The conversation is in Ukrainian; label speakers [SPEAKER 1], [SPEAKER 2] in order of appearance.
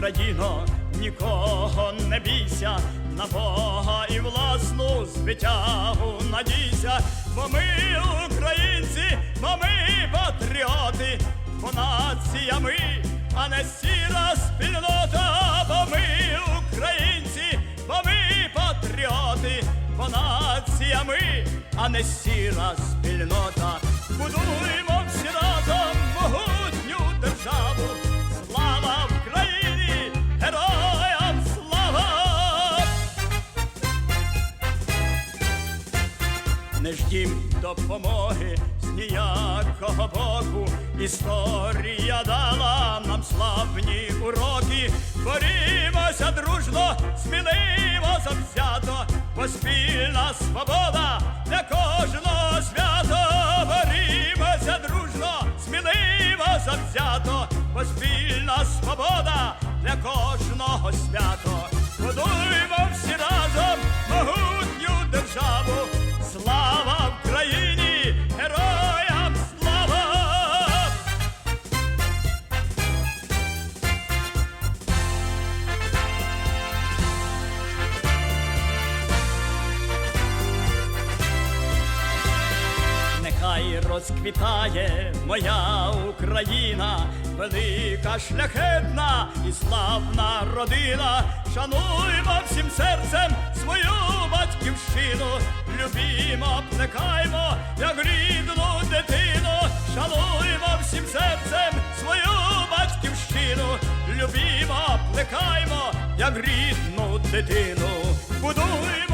[SPEAKER 1] Україно, нікого не бійся, на Бога і власну звитягу надійся, бо ми українці, бо ми патріоти, бо нація ми, а не сіра спільнота, бо ми українці, бо ми патріоти, бо нація ми, а не сіра спільнота. Будуємо всі Не ждім допомоги з ніякого боку. Історія дала нам славні уроки. Борімося дружно, сміливо завзято, бо спільна свобода для кожного свято. Борімося дружно, сміливо завзято, бо спільна свобода для кожного свято. Будуємо розквітає моя Україна, велика шляхетна і славна родина. Шануймо всім серцем свою батьківщину, любімо, плекаймо, як рідну дитину, шануймо всім серцем свою батьківщину, любімо, плекаймо, як рідну дитину, будуймо